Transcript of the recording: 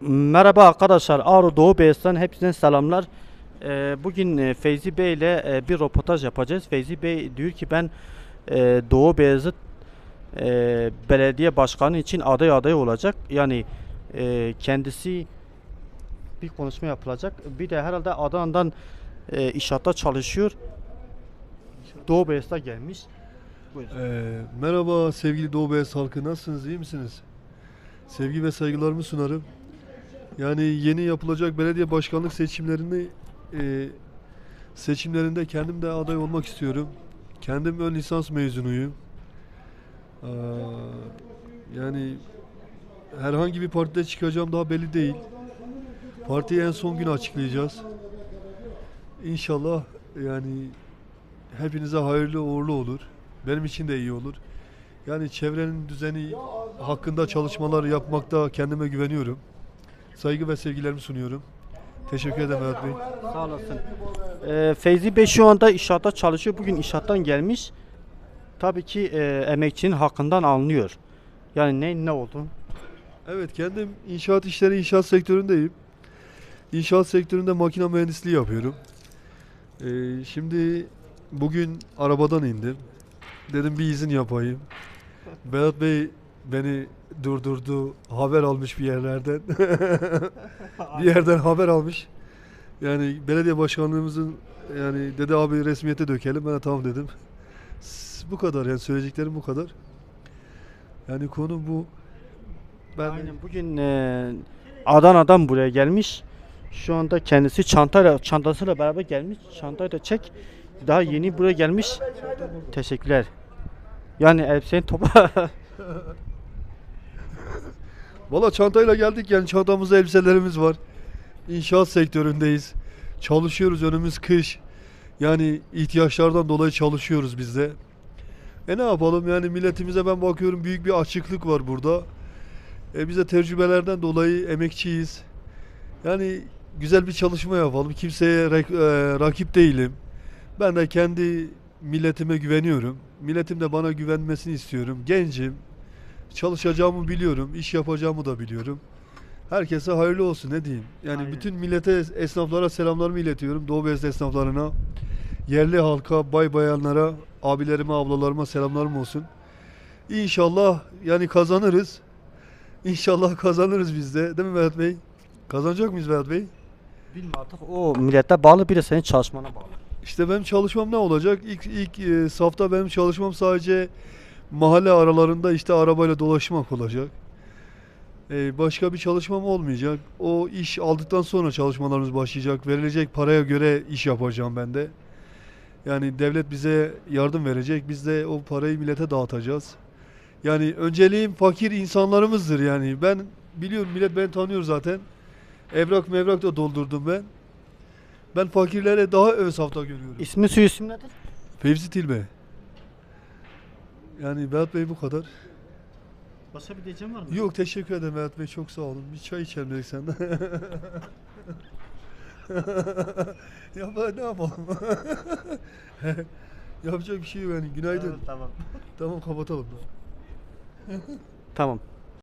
Merhaba arkadaşlar. Ağrı Doğu Beyaz'dan hepsine selamlar. Ee, bugün e, Feyzi Bey ile e, bir röportaj yapacağız. Feyzi Bey diyor ki ben e, Doğu Beyazıt belediye başkanı için aday aday olacak. Yani kendisi bir konuşma yapılacak. Bir de herhalde Adana'dan e, inşaatta çalışıyor. Doğu Beyaz'da gelmiş. Buyurun. Ee, merhaba sevgili Doğu Beyaz halkı nasılsınız iyi misiniz? Sevgi ve saygılarımı sunarım. Yani yeni yapılacak belediye başkanlık seçimlerini e, seçimlerinde kendim de aday olmak istiyorum. Kendim ön lisans mezunuyum. Aa, yani herhangi bir partide çıkacağım daha belli değil. Partiyi en son gün açıklayacağız. İnşallah yani hepinize hayırlı uğurlu olur. Benim için de iyi olur. Yani çevrenin düzeni hakkında çalışmalar yapmakta kendime güveniyorum. Saygı ve sevgilerimi sunuyorum. Teşekkür ederim Mehmet Bey. Sağ olasın. Ee, Feyzi Bey şu anda inşaatta çalışıyor. Bugün inşaattan gelmiş. Tabii ki e, emekçinin hakkından alınıyor. Yani ne ne oldu? Evet kendim inşaat işleri inşaat sektöründeyim. İnşaat sektöründe makine mühendisliği yapıyorum. Ee, şimdi bugün arabadan indim. Dedim bir izin yapayım. Berat Bey beni durdurdu. Haber almış bir yerlerden. bir yerden haber almış. Yani belediye başkanlığımızın yani dedi abi resmiyete dökelim. Ben de tamam dedim. Bu kadar yani söyleyeceklerim bu kadar. Yani konu bu. Ben Aynen bugün e, Adana'dan buraya gelmiş. Şu anda kendisi çantayla çantasıyla beraber gelmiş. Çantayı da çek. Daha yeni buraya gelmiş. Teşekkürler. Yani elbisenin topa Valla çantayla geldik yani çantamızda elbiselerimiz var. İnşaat sektöründeyiz. Çalışıyoruz önümüz kış. Yani ihtiyaçlardan dolayı çalışıyoruz biz de. E ne yapalım yani milletimize ben bakıyorum büyük bir açıklık var burada. E biz de tecrübelerden dolayı emekçiyiz. Yani güzel bir çalışma yapalım. Kimseye rak- e, rakip değilim. Ben de kendi milletime güveniyorum. Milletim de bana güvenmesini istiyorum. Gencim. Çalışacağımı biliyorum. iş yapacağımı da biliyorum. Herkese hayırlı olsun ne diyeyim. Yani Aynen. bütün millete, esnaflara selamlarımı iletiyorum. Doğu Beyazıt esnaflarına. Yerli halka, bay bayanlara, abilerime, ablalarıma selamlarım olsun. İnşallah yani kazanırız. İnşallah kazanırız biz de. Değil mi Vedat Bey? Kazanacak mıyız Vedat Bey? bilmiyorum artık o millete bağlı bir de senin çalışmana bağlı. İşte benim çalışmam ne olacak? İlk, ilk e, safta benim çalışmam sadece mahalle aralarında işte arabayla dolaşmak olacak. E, başka bir çalışmam olmayacak. O iş aldıktan sonra çalışmalarımız başlayacak. Verilecek paraya göre iş yapacağım ben de. Yani devlet bize yardım verecek. Biz de o parayı millete dağıtacağız. Yani önceliğim fakir insanlarımızdır yani. Ben biliyorum millet beni tanıyor zaten. Evrak mevrak da doldurdum ben. Ben fakirlere daha ön safta görüyorum. İsmi suyu isim nedir? Fevzi Tilbe. Yani Berat Bey bu kadar. Başka bir diyeceğim var mı? Yok teşekkür ederim Berat Bey çok sağ olun. Bir çay içelim dedik senden. ya ben ne yapalım? Yapacak bir şey yok yani. Günaydın. Tamam. Tamam kapatalım. Tamam.